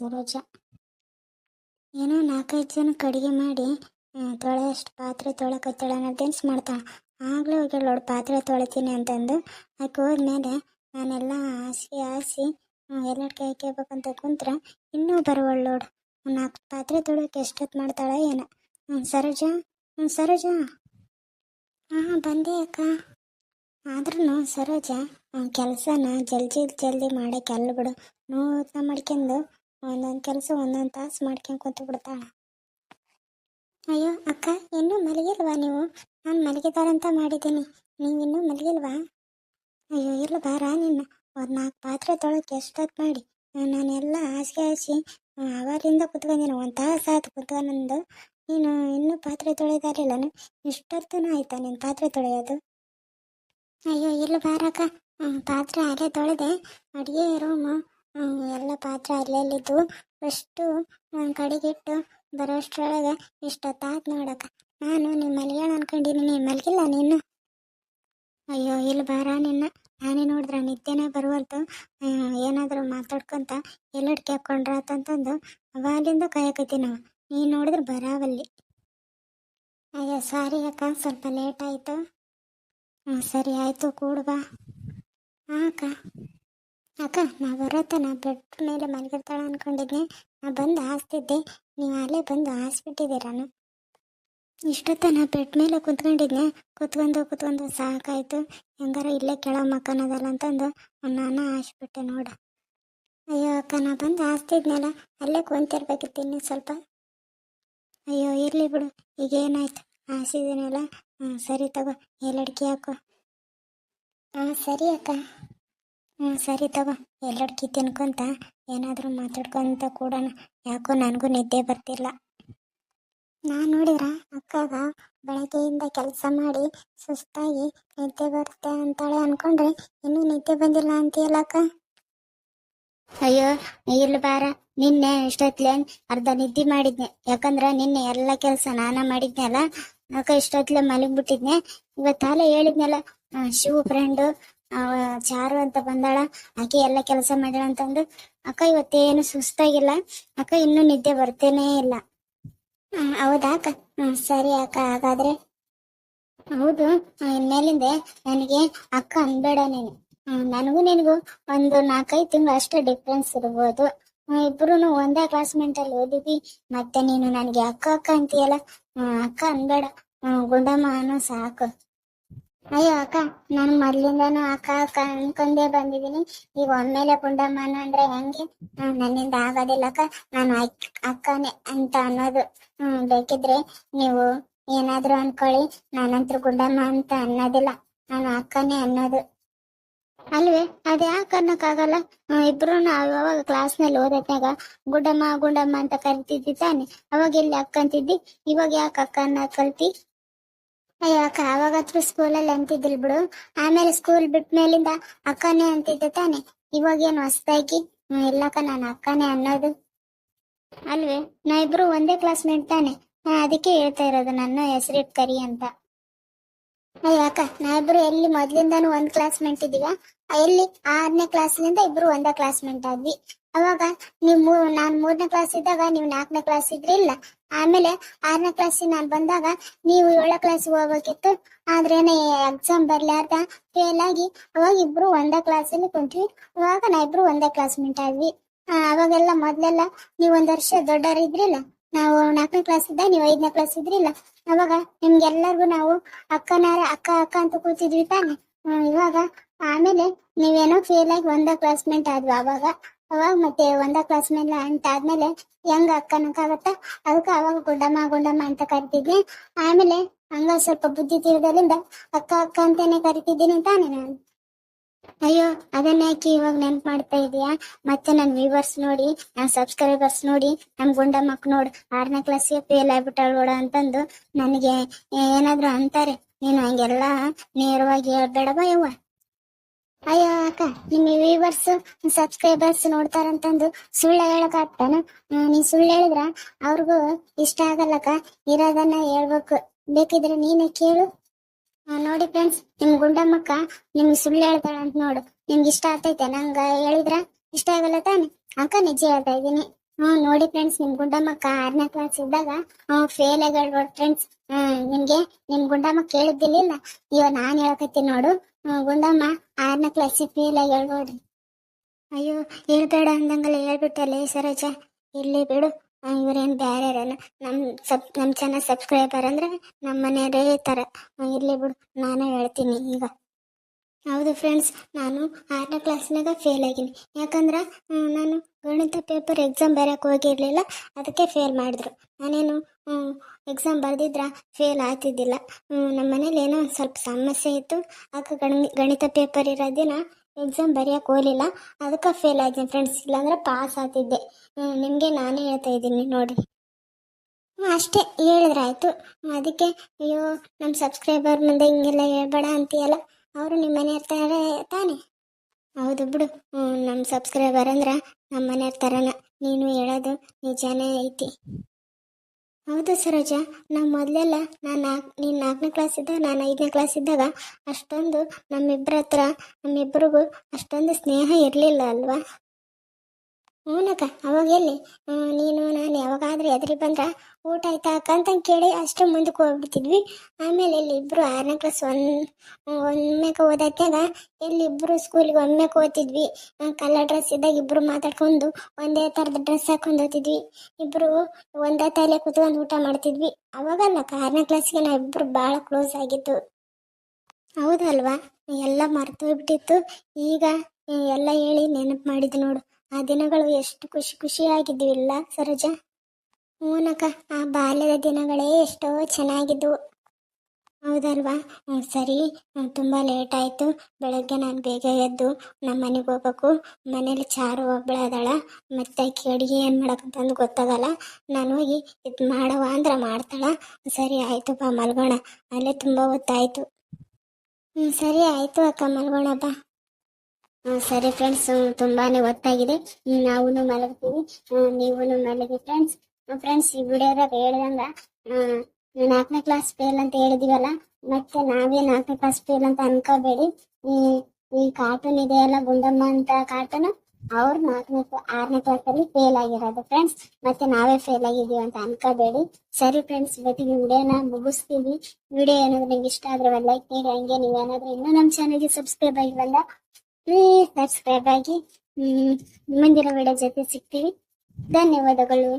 ಸರೋಜ ಏನೋ ನಾಲ್ಕೈದು ಜನಕ್ಕೆ ಅಡುಗೆ ಮಾಡಿ ತೊಳೆಯಷ್ಟು ಪಾತ್ರೆ ತೊಳಕತ್ತಾಳೆ ಅನ್ನೋ ಡ್ಯಾನ್ಸ್ ಮಾಡ್ತಾಳೆ ಆಗಲೇ ಹೋಗಿ ನೋಡು ಪಾತ್ರೆ ತೊಳಿತೀನಿ ಅಂತಂದು. ಆಕೆ ಹೋದ್ಮೇಲೆ ನಾನೆಲ್ಲ ಹಾಸಿ ಹಾಸಿ ಕೈ ಕೇಳ್ಬೇಕಂತ ಕುಂತ್ರೆ ಇನ್ನೂ ಬರುವಳು ನೋಡು. ನಾಲ್ಕು ಪಾತ್ರೆ ತೊಳಕ್ಕೆ ಎಷ್ಟೊತ್ತು ಮಾಡ್ತಾಳೆ ಏನ. ಹ್ಞೂ ಸರೋಜ ಹ್ಞೂ ಸರೋಜ. ಹಾಂ, ಬಂದೆ ಅಕ್ಕ. ಆದ್ರೂ ಸರೋಜ ಕೆಲಸನ ಜಲ್ದಿ ಜಲ್ದಿ ಮಾಡಕ್ಕೆ ಅಲ್ಲ ಬಿಡು. ನೂತ್ನ ಮಾಡ್ಕೊಂಡು ಒಂದೊಂದು ಕೆಲಸ ಒಂದೊಂದು ತಾಸು ಮಾಡ್ಕೊಂಡು ಕೂತು ಬಿಡ್ತಾಳೆ. ಅಯ್ಯೋ, ಅಕ್ಕ, ಇನ್ನೂ ಮಲಗಿಲ್ವಾ ನೀವು? ನಾನು ಮಲಗಿದಾರಂತ ಮಾಡಿದ್ದೀನಿ. ನೀವಿನ್ನೂ ಮಲಗಿಲ್ವಾ? ಅಯ್ಯೋ ಇಲ್ಲ ಬಾರ ನಿನ್ನ ಒಂದು ನಾಲ್ಕು ಪಾತ್ರೆ ತೊಳಕ್ಕೆ ಎಷ್ಟೊತ್ತು ಮಾಡಿ. ನಾನೆಲ್ಲ ಹಾಸಿಗೆ ಹಾಸಿ ಅವರಿಂದ ಕುತ್ಕೊಂಡಿನ. ಒಂದು ತಾಸು ಆಯ್ತು ಕುತ್ಕೊಂಡು. ನೀನು ಇನ್ನೂ ಪಾತ್ರೆ ತೊಳೆದಾರಿಲ್ಲನು ಇಷ್ಟೊತ್ತನ ಆಯ್ತಾ ನಿನ್ನ ಪಾತ್ರೆ ತೊಳೆಯೋದು? ಅಯ್ಯೋ ಇಲ್ಲ ಬಾರಕ್ಕ ಪಾತ್ರೆ ಹಾಗೆ ತೊಳೆದೆ. ಅಡುಗೆ ರೂಮು. ಎಲ್ಲ ಪಾತ್ರೆ ಅಲ್ಲೆಲ್ಲಿದ್ದು. ಫಸ್ಟು ಒಂದು ಕಡೆಗಿಟ್ಟು ಬರೋಷ್ಟ್ರೊಳಗೆ ಇಷ್ಟೊತ್ತಾತು ನೋಡಕ್ಕ. ನಾನು ನೀವು ಮಲಗೋಣ ಅನ್ಕೊಂಡಿನಿ. ನೀನು ಮಲಗಿಲ್ಲ ನೀನು? ಅಯ್ಯೋ ಇಲ್ಲಿ ಬಾರ ನಿನ್ನ. ನಾನೇ ನೋಡಿದ್ರೆ ನಿದ್ದೆನೇ ಬರುವಂತು ಏನಾದರೂ ಮಾತಾಡ್ಕೊಂತ ಎಲ್ಲಡ್ಕೆ ಹಾಕೊಂಡ್ರಾತಂತಂದು ಅವಾಗಿಂದ ಕಾಯಕೈತಿ ನಾವು ನೀನು. ನೋಡಿದ್ರೆ ಬರಾವಲ್ಲಿ. ಅಯ್ಯೋ ಸಾರಿ ಅಕ್ಕ. ಸ್ವಲ್ಪ ಲೇಟ್ ಆಯಿತು. ಸರಿ ಆಯಿತು, ಕೂಡು ಬಾ. ಅಕ್ಕ ಅಕ್ಕ ನಾ ಬರತ್ತೆ ನಾ ಬೆಡ್ ಮೇಲೆ ಮಲಗಿರ್ತಾಳ ಅನ್ಕೊಂಡಿದ್ದೆ ನಾ ಬಂದು ಹಾಸ್ತಿದ್ದೆ. ನೀವು ಅಲ್ಲೇ ಬಂದು ಹಾಸ್ಬಿಟ್ಟಿದ್ದೀರಾನು ಇಷ್ಟೊತ್ತ ನಾ ಬೆಡ್ ಮೇಲೆ ಕುತ್ಕೊಂಡಿದ್ನೆ. ಕುತ್ಕೊಂಡು ಕುತ್ಕೊಂಡು ಸಾಕಾಯ್ತು. ಹೆಂಗಾರ ಇಲ್ಲೇ ಕೆಳ ಮಕ್ಕನದಲ್ಲ ಅಂತಂದು ನಾನು ಹಾಸ್ಬಿಟ್ಟೆ ನೋಡ. ಅಯ್ಯೋ, ಅಕ್ಕ, ನಾ ಬಂದು ಹಾಸ್ತಿದ್ನಲ್ಲ, ಅಲ್ಲೇ ಕುಂತಿರ್ಬೇಕಿತ್ತು ಇನ್ನೂ ಸ್ವಲ್ಪ. ಅಯ್ಯೋ, ಇರಲಿ ಬಿಡು ಈಗ ಏನಾಯ್ತು ಹಾಸಿದ್ದೀನಲ್ಲ ಹಾಂ ಸರಿ ತಗೋ ಎಲ್ಲಡ್ಕಿ ಹಾಕು? ಹಾಂ ಸರಿ ಅಕ್ಕ. ಹ್ಞೂ ಸರಿ ತಗೋ ಎಲ್ಲಡ್ಕಿ ತಿನ್ಕೊಂತ, ಏನಾದರೂ ಮಾತಾಡ್ಕೊಂತ ಕೂಡೋಣ ಯಾಕೋ ನನಗೂ ನಿದ್ದೆ ಬರ್ತಿಲ್ಲ. ನಾನು ನೋಡಿದ್ರ ಅಕ್ಕಾಗ ಬೆಳಗ್ಗೆಯಿಂದ ಕೆಲಸ ಮಾಡಿ ಸುಸ್ತಾಗಿ ನಿದ್ದೆ ಬರುತ್ತೆ ಅಂತಾಳೆ ಅನ್ಕೊಂಡ್ರೆ ಇನ್ನೂ ನಿದ್ದೆ ಬಂದಿಲ್ಲ ಅಂತೀಯಲ್ಲ ಅಕ್ಕ? ಅಯ್ಯೋ, ಇಲ್ಲ ಬಾರ. ನಿನ್ನೆ ಇಷ್ಟೊತ್ಲೆ ಅರ್ಧ ನಿದ್ದೆ ಮಾಡಿದ್ನೆ. ಯಾಕಂದ್ರೆ ನಿನ್ನೆ ಎಲ್ಲ ಕೆಲಸ ನಾನ ಮಾಡಿದ್ನಲ್ಲ ಅಕ್ಕ ಇಷ್ಟೊತ್ಲೆ ಮಲಗ್ಬಿಟ್ಟಿದ್ನೆ. ಇವತ್ತಾಲೆ ಹೇಳಿದ್ನಲ್ಲ ಶಿವ ಫ್ರೆಂಡ್ ಚಾರು ಅಂತ ಬಂದಾಳ, ಆಕೆ ಎಲ್ಲ ಕೆಲಸ ಮಾಡ್ಯಾಳ ಅಂತಂದು. ಅಕ್ಕ ಇವತ್ತೇನು ಸುಸ್ತಾಗಿಲ್ಲ. ಅಕ್ಕ ಇನ್ನೂ ನಿದ್ದೆ ಬರ್ತೇನೆ ಇಲ್ಲ. ಹೌದಾ ಅಕ್ಕ? ಹ್ಮ್, ಸರಿ ಅಕ್ಕ, ಹಾಗಾದ್ರೆ. ಹೌದು ಇನ್ಮೇಲಿಂದ ನನಗೆ ಅಕ್ಕ ಅನ್ಬೇಡ ನೀನು. ನನಗೂ ನಿನಗೂ ಒಂದು ನಾಲ್ಕೈದು ತಿಂಗಳು ಅಷ್ಟೇ ಡಿಫ್ರೆನ್ಸ್ ಇರ್ಬೋದು. ಇಬ್ರು ಒಂದೇ ಕ್ಲಾಸ್ಮೇಟ್ ಅಲ್ಲಿ ಓದಿದ್ವಿ. ಮತ್ತೆ ನೀನು ನನಗೆ ಅಕ್ಕ ಅಕ್ಕ ಅಂತೀಯಲ್ಲ? ಅಕ್ಕ ಅನ್ಬೇಡ. ಗುಂಡಮ್ಮ ಅನ್ನೋ ಸಾಕು. ಅಯ್ಯೋ, ಅಕ್ಕ, ನಾನು ಮೊದ್ಲಿಂದಾನು ಅಕ್ಕ ಅಕ್ಕ ಅನ್ಕೊಂಡೇ ಬಂದಿದ್ದೀನಿ. ಈಗ ಒಮ್ಮೆಲೆ ಗುಂಡಮ್ಮನ ಅಂದ್ರೆ ಹೆಂಗೆ? ನನ್ನಿಂದ ಆಗೋದಿಲ್ಲ, ಅಕ್ಕ. ನಾನು ಅಕ್ಕನೆ ಅಂತ ಅನ್ನೋದು. ಹ್ಮ್, ಬೇಕಿದ್ರೆ ನೀವು ಏನಾದ್ರು ಅನ್ಕೊಳ್ಳಿ. ನಾನಂತ್ರ ಗುಂಡಮ್ಮ ಅಂತ ಅನ್ನೋದಿಲ್ಲ. ನಾನು ಅಕ್ಕನೇ ಅನ್ನೋದು. ಅಲ್ವೇ, ಅದ್ ಯಾಕೆ ಅನ್ನಕ್ಕಾಗಲ್ಲ? ಇಬ್ರು ಅವಾಗ ಕ್ಲಾಸ್ನಲ್ಲಿ ಓದತ್ನಾಗ ಗುಂಡಮ್ಮ ಗುಂಡಮ್ಮ ಅಂತ ಕರಿತಿದ್ದಿ ತಾನೆ? ಅವಾಗ ಎಲ್ಲಿ ಅಕ್ಕ ಅಂತಿದ್ದಿ ಇವಾಗ ಯಾಕೆ ಅಕ್ಕ ಅನ್ನ ಕಲ್ತಿ? ಅಯ್ಯೋ ಅಕ್ಕ ಅವಾಗತ್ರ ಸ್ಕೂಲಲ್ಲಿ ಅಂತಿದ್ದಿಲ್ ಬಿಡು. ಆಮೇಲೆ ಸ್ಕೂಲ್ ಬಿಟ್ಟ ಮೇಲಿಂದ ಅಕ್ಕನೇ ಅಂತಿದ್ದೆ ತಾನೆ. ಇವಾಗೇನು ಹೊಸ್ದಾಗಿ? ಹ್ಮ್, ಇಲ್ಲಕ್ಕ ನಾನು ಅಕ್ಕನೇ ಅನ್ನೋದು. ಅಲ್ವೇ? ನಾ ಇಬ್ರು ಒಂದೇ ಕ್ಲಾಸ್ಮೇಟ್ ತಾನೆ. ಅದಕ್ಕೆ ಹೇಳ್ತಾ ಇರೋದು ನನ್ನ ಹೆಸರಿಟ್ ಕರಿ ಅಂತ. ಅಯ್ಯೋ ಅಕ್ಕ ನಾವಿಬ್ರು ಎಲ್ಲಿ ಮೊದ್ಲಿಂದಾನು ಒಂದ್ ಕ್ಲಾಸ್ಮೇಟ್ ಇದೀವ ಎಲ್ಲಿ? ಆರನೇ ಕ್ಲಾಸ್ಲಿಂದ ಇಬ್ರು ಒಂದೇ ಕ್ಲಾಸ್ಮೆಂಟ್ ಆದ್ವಿ. ಅವಾಗ ನೀವು ನಾನ್ ಮೂರನೇ ಕ್ಲಾಸ್ ಇದ್ದಾಗ ನೀವು ನಾಲ್ಕನೇ ಕ್ಲಾಸ್ ಇದ್ರಿ ಇಲ್ಲ? ಆಮೇಲೆ ಆರನೇ ಕ್ಲಾಸಿಗೆ ನಾನು ಬಂದಾಗ ನೀವು ಏಳನೇ ಕ್ಲಾಸ್ ಹೋಗ್ಬೇಕಿತ್ತು. ಆದ್ರೇನೆ ಎಕ್ಸಾಮ್ ಬರ್ಲಾರ್ದ ಫೇಲ್ ಆಗಿ ಅವಾಗ ಇಬ್ರು ಒಂದೇ ಕ್ಲಾಸಲ್ಲಿ ಕುಂತ್ವಿ. ಅವಾಗ ನಾ ಇಬ್ರು ಒಂದೇ ಕ್ಲಾಸ್ಮೆಂಟ್ ಆದ್ವಿ. ಅವಾಗೆಲ್ಲ ಮೊದ್ಲೆಲ್ಲ ನೀವು ಒಂದ್ ವರ್ಷ ದೊಡ್ಡವರಿದ್ರಿಲ್ಲ ನಾವು ನಾಲ್ಕನೇ ಕ್ಲಾಸ್ ಇದ್ದ ನೀವು ಐದನೇ ಕ್ಲಾಸ್ ಇದ್ರಿಲ್ಲ. ಅವಾಗ ನಿಮ್ಗೆಲ್ಲರಿಗೂ ನಾವು ಅಕ್ಕನಾರ ಅಕ್ಕ ಅಕ್ಕ ಅಂತ ಕೂತಿದ್ವಿ ತಾನೆ. ಇವಾಗ ಆಮೇಲೆ ನೀವೇನೋ ಫೇಲ್ ಆಗಿ ಒಂದೇ ಕ್ಲಾಸ್ಮೇಟ್ ಆದ್ವಿ ಅವಾಗ? ಅವಾಗ ಮತ್ತೆ ಒಂದ ಕ್ಲಾಸ್ ಮೇಲೆ ಅಂತ ಆದ್ಮೇಲೆ ಹೆಂಗ ಅಕ್ಕನಕ್ಕಾಗತ್ತ ಅದಕ್ಕೆ ಅವಾಗ ಗುಂಡಮ್ಮ ಗುಂಡಮ್ಮ ಅಂತ ಕರಿತಿದ್ವಿ ಆಮೇಲೆ ಹಂಗ ಸ್ವಲ್ಪ ಬುದ್ಧಿ ತಿಳಿದಲ್ಲಿಂದ ಅಕ್ಕ ಅಕ್ಕ ಅಂತಾನೆ ಕರಿತಿದ್ದೀನಿ ತಾನೆ ನಾನು. ಅಯ್ಯೋ, ಅದನ್ನ ಯಾಕೆ ಇವಾಗ ನೆನ್ಪು ಮಾಡ್ತಾ ಇದೀಯಾ? ಮತ್ತೆ ನನ್ನ ವ್ಯೂವರ್ಸ್ ನೋಡಿ ನನ್ನ ಸಬ್ಸ್ಕ್ರೈಬರ್ಸ್ ನೋಡಿ ನಮ್ ಗುಂಡಮ್ಮಕ್ ನೋಡ್, ಆರನೇ ಕ್ಲಾಸ್ಗೆ ಫೇಲ್ ಆಗ್ಬಿಟ್ಟಾಳ ನೋಡ ಅಂತಂದು ನನಗೆ ಏನಾದ್ರು ಅಂತಾರೆ. ನೀನು ಹಂಗೆಲ್ಲ ನೇರವಾಗಿ ಹೇಳ್ಬೇಡ ಯವ್ವ? ಅಯ್ಯೋ, ಅಕ್ಕ ನಿಮ್ಮ ವ್ಯೂವರ್ಸ್ ಸಬ್ಸ್ಕ್ರೈಬರ್ಸ್ ನೋಡ್ತಾರಂತಂದು ಸುಳ್ಳು ಹೇಳಕ್ ಆಗ್ತಾನ? ನೀ ಸುಳ್ಳು ಹೇಳಿದ್ರ ಅವ್ರಿಗೂ ಇಷ್ಟ ಆಗಲ್ಲಕ್ಕ, ಇರೋದನ್ನ ಹೇಳ್ಬೇಕು. ಬೇಕಿದ್ರೆ ನೀನೇ ಕೇಳು. ನೋಡಿ ಫ್ರೆಂಡ್ಸ್ ನಿಮ್ ಗುಂಡಮ್ಮಕ್ಕ ನಿಮ್ಗೆ ಸುಳ್ಳು ಹೇಳ್ತಾಳೆ ಅಂತ ನೋಡು. ನಿಮ್ಗೆ ಇಷ್ಟ ಆಗ್ತೈತೆ, ನಂಗ ಹೇಳಿದ್ರ? ಇಷ್ಟ ಆಗಲ್ಲ ತಾನೆ? ಅಕ್ಕ ನಿಜ ಹೇಳ್ತಾ ಇದೀನಿ ಹ್ಮ್, ನೋಡಿ ಫ್ರೆಂಡ್ಸ್ ನಿಮ್ ಗುಂಡಮ್ಮಕ್ಕ ಆರನೇ ಕ್ಲಾಸ್ ಇದ್ದಾಗ, ಹ್ಮ್ ಫೇಲ್ ಆಗ್ಯಾಳ ಫ್ರೆಂಡ್ಸ್ ಹ್ಮ್, ನಿಮ್ಗೆ ನಿಮ್ ಗುಂಡಮ್ಮ ಕೇಳಿದ್ದಿಲ್ಲ ಇವ ನಾನ್ ಹೇಳಕತ್ತೀನಿ ನೋಡು. ಗುಂಡಮ್ಮ ಆರನೇ ಕ್ಲಾಸ್ ಫೇಲ್ ಆಗ್ಯಾಳ ನೋಡ್ರಿ ಅಯ್ಯೋ, ಹೇಳ್ಬೇಡ ಅಂದಂಗಲ್ಲ ಹೇಳ್ಬಿಟ್ಟಲ್ಲ ಸರೋಜ. ಇರ್ಲಿ ಬಿಡು. ಇವ್ರೇನ್ ಬೇರೆ ಇರಲ್ಲ ನಮ್ ಸಬ್ ನಮ್ ಚಾನಲ್ ಸಬ್ಸ್ಕ್ರೈಬರ್ ಅಂದ್ರೆ ನಮ್ಮ ಮನೆಯವರೇ ಆ, ಇರ್ಲಿ ಬಿಡು ನಾನೇ ಹೇಳ್ತೀನಿ ಈಗ. ಹೌದು ಫ್ರೆಂಡ್ಸ್ ನಾನು ಆರನೇ ಕ್ಲಾಸ್ನಾಗ ಫೇಲ್ ಆಗಿನಿ. ಯಾಕಂದ್ರೆ ನಾನು ಗಣಿತ ಪೇಪರ್ ಎಕ್ಸಾಮ್ ಬರೋಕ್ಕೆ ಹೋಗಿರ್ಲಿಲ್ಲ ಅದಕ್ಕೆ ಫೇಲ್ ಮಾಡಿದ್ರು. ನಾನೇನು ಎಕ್ಸಾಮ್ ಬರೆದಿದ್ರ ಫೇಲ್ ಆಗ್ತಿದ್ದಿಲ್ಲ. ನಮ್ಮ ಮನೇಲಿ ಏನೋ ಒಂದು ಸ್ವಲ್ಪ ಸಮಸ್ಯೆ ಇತ್ತು. ಆಗ ಗಣಿ ಗಣಿತ ಪೇಪರ್ ಇರೋ ದಿನ ಎಕ್ಸಾಮ್ ಬರೆಯೋಕೆ ಹೋಗಲಿಲ್ಲ. ಅದಕ್ಕೆ ಫೇಲ್ ಆಯ್ತೀನಿ ಫ್ರೆಂಡ್ಸ್ ಇಲ್ಲಾಂದ್ರೆ ಪಾಸ್ ಆಗ್ತಿದ್ದೆ. ನಿಮಗೆ ನಾನೇ ಹೇಳ್ತಾ ಇದ್ದೀನಿ ನೋಡಿ. ಅಷ್ಟೇ ಹೇಳಿದ್ರಾಯ್ತು ಅದಕ್ಕೆ, ಅಯ್ಯೋ ನಮ್ಮ ಸಬ್ಸ್ಕ್ರೈಬರ್ ಮುಂದೆ ಹಿಂಗೆಲ್ಲ ಹೇಳ್ಬೇಡ ಅಂತೀಯಲ್ಲ. ಅವರು ನಿಮ್ಮ ಮನೆ ಇರ್ತಾರೆ ತಾನೆ? ಹೌದು ಬಿಡು. ನಮ್ಮ ಸಬ್ಸ್ಕ್ರೈಬರ್ ಅಂದ್ರೆ ನಮ್ಮ ಮನೆ ಇರ್ತಾರನ ನೀನು ಹೇಳೋದು ನಿಜಾನೇ ಐತಿ. ಹೌದು ಸರೋಜ ನಾವು ಮೊದಲೆಲ್ಲ ನಾನು ನಾಲ್ಕು ನೀನು ನಾಲ್ಕನೇ ಕ್ಲಾಸ್ ಇದ್ದಾಗ, ನಾನು ಐದನೇ ಕ್ಲಾಸ್ ಇದ್ದಾಗ ಅಷ್ಟೊಂದು ನಮ್ಮಿಬ್ಬರ ಹತ್ರ ನಮ್ಮಿಬ್ಬರಿಗೂ ಅಷ್ಟೊಂದು ಸ್ನೇಹ ಇರಲಿಲ್ಲ ಅಲ್ವಾ? ಹ್ಞೂನಕ್ಕ ಅವಾಗ ಎಲ್ಲಿ? ನೀನು, ನಾನು ಯಾವಾಗಾದ್ರೂ ಎದ್ರಿ ಬಂದ್ರ ಊಟ ಆಯ್ತಾ ಅಕ್ಕ ಅಂತ ಕೇಳಿ ಅಷ್ಟು ಮುಂದಕ್ಕೆ ಹೋಗ್ಬಿಡ್ತಿದ್ವಿ. ಆಮೇಲೆ ಇಲ್ಲಿ ಇಬ್ರು ಆರನೇ ಕ್ಲಾಸ್ ಒನ್, ಒಮ್ಮೆಕ ಓದತ್ತಾಗ ಇಲ್ಲಿ ಇಬ್ಬರು ಸ್ಕೂಲಿಗೆ ಒಮ್ಮೆಕ ಓದ್ತಿದ್ವಿ. ಕಲರ್ ಡ್ರೆಸ್ ಇದ್ದಾಗ ಇಬ್ಬರು ಮಾತಾಡ್ಕೊಂಡು ಒಂದೇ ಥರದ ಡ್ರೆಸ್ ಹಾಕೊಂಡು ಓದ್ತಿದ್ವಿ. ಇಬ್ರು ಒಂದೇ ತಲೆ ಕೂತ್ಕೊಂಡು ಊಟ ಮಾಡ್ತಿದ್ವಿ. ಅವಾಗಲ್ಲ ಆರನೇ ಕ್ಲಾಸ್ಗೆ ನಾವು ಇಬ್ಬರು ಭಾಳ ಕ್ಲೋಸ್ ಆಗಿತ್ತು ಹೌದಲ್ವಾ? ಎಲ್ಲ ಮರ್ತು ಹೋಗ್ಬಿಟ್ಟಿತ್ತು. ಈಗ, ಎಲ್ಲ ಹೇಳಿ ನೆನಪು ಮಾಡಿದ್ದು ನೋಡು. ಆ ದಿನಗಳು ಎಷ್ಟು ಖುಷಿ ಖುಷಿಯಾಗಿದ್ವಿ ಇಲ್ಲ ಸರೋಜ. ಹೂನಕ್ಕ, ಆ ಬಾಲ್ಯದ ದಿನಗಳೇ ಎಷ್ಟೋ ಚೆನ್ನಾಗಿದ್ದವು ಹೌದಲ್ವಾ? ಸರಿ. ತುಂಬ ಲೇಟ್ ಆಯಿತು. ಬೆಳಗ್ಗೆ ನಾನು ಬೇಗ ಎದ್ದು ನಮ್ಮ ಮನೆಗೆ ಹೋಗ್ಬೇಕು. ಮನೇಲಿ ಚಾರು ಒಬ್ಬಳ ಅದಳ ಮತ್ತೆ ಆಕೆ ಅಡುಗೆ ಏನು ಮಾಡಕ್ಕಂತಂದು ಗೊತ್ತಾಗಲ್ಲ. ನಾನು ಹೋಗಿ ಇದು ಮಾಡವ ಅಂದ್ರೆ ಮಾಡ್ತಾಳ. ಸರಿ, ಆಯಿತು ಬಾ ಮಲ್ಗೋಣ. ಅಲ್ಲೇ ತುಂಬ ಹೊತ್ತಾಯಿತು. ಹ್ಞೂ ಸರಿ, ಆಯಿತು ಅಕ್ಕ ಮಲ್ಗೋಣ ಬಾ. ಸರಿ ಫ್ರೆಂಡ್ಸ್ ತುಂಬಾನೇ ಹೊತ್ತಾಗಿದೆ ನಾವು ಮಲಗ್ತೀವಿ. ನೀವು ಮಲಗಿ ಫ್ರೆಂಡ್ಸ್ ಫ್ರೆಂಡ್ಸ್ ಈ ವಿಡಿಯೋದಾಗ ಹೇಳ್ದಂಗ ನಾಲ್ಕನೇ ಕ್ಲಾಸ್ ಫೇಲ್ ಅಂತ ಹೇಳಿದಿವಲ್ಲ, ಮತ್ತೆ ನಾವೇ ನಾಲ್ಕನೇ ಕ್ಲಾಸ್ ಫೇಲ್ ಅಂತ ಅನ್ಕೋಬೇಡಿ. ಈ ಈ ಕಾರ್ಟೂನ್ ಇದೆಯಲ್ಲ ಗುಂಡಮ್ಮ ಅಂತ ಕಾರ್ಟೂನ್ ಅವ್ರು ನಾಲ್ಕನೇ ಆರನೇ ಕ್ಲಾಸ್ ಅಲ್ಲಿ ಫೇಲ್ ಆಗಿರೋದು ಫ್ರೆಂಡ್ಸ್ ಮತ್ತೆ ನಾವೇ ಫೇಲ್ ಆಗಿದೀವಿ ಅಂತ ಅನ್ಕೋಬೇಡಿ. ಸರಿ ಫ್ರೆಂಡ್ಸ್ ಇವತ್ತಿಗೆ ವಿಡಿಯೋನ ಮುಗಿಸ್ತೀವಿ. ವಿಡಿಯೋ ಏನಾದ್ರು ನಿಮ್ಗೆ ಇಷ್ಟ ಆದ್ರೆ ಲೈಕ್ ನೀಡಿ ಹಂಗೆ ನೀವೇನಾದ್ರೂ ಇನ್ನೂ ನಮ್ಮ ಚಾನಲ್ಗೆ ಸಬ್ಸ್ಕ್ರೈಬ್ ಆಗಿಲ್ಲ ಪ್ಲೀಸ್ ಸಬ್ಸ್ಕ್ರೈಬ್ ಆಗಿ ಮುಂದಿನ ವಿಡಿಯೋ ಜೊತೆ ಸಿಗ್ತೀವಿ. ಧನ್ಯವಾದಗಳು.